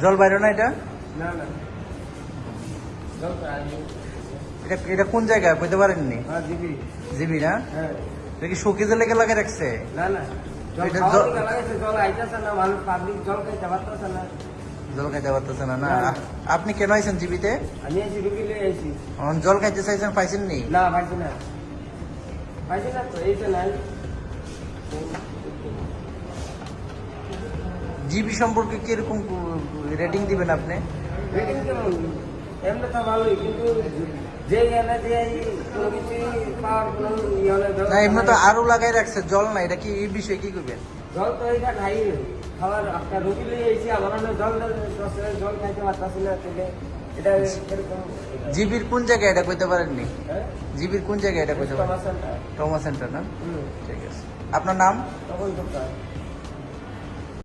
জল বাইরে না এটা? এটা এটা কোন জায়গায় বুঝতে পারেননি? হ্যাঁ জিবি। না? হ্যাঁ। এটা কি শোকেজে লেগে লাগে রাখছে? না না। জল খাইতে পারতেছে না। না। আ- আপনি কেন আইছেন জিবিতে? জল খাইতে চাইছেন পাইছেন নি না পাইছি না। পাইছি না তো এই তো নাই। জিবি সম্পর্কে কীরকম রেটিং দিবেন আপনি? রেটিং এমনি তো ভালোই কিন্তু যে এনে যে কোনো কিছু পাওয়ার কোনো ইয়ে না এমনি তো আরও লাগাই রাখছে জল না এটা কি এই বিষয়ে কি করবেন? জল তো এটা খাই খাওয়ার একটা রুগী লিয়ে আইছি আমার জল জল খাইতে পারতাছি না এটা জিবির কোন জায়গায় এটা কইতে পারেননি? হ্যাঁ? জিবির কোন জায়গায় এটা কইতে পারেন? টমা সেন্টার। টমা সেন্টার না? ঠিক আছে। আপনার নাম?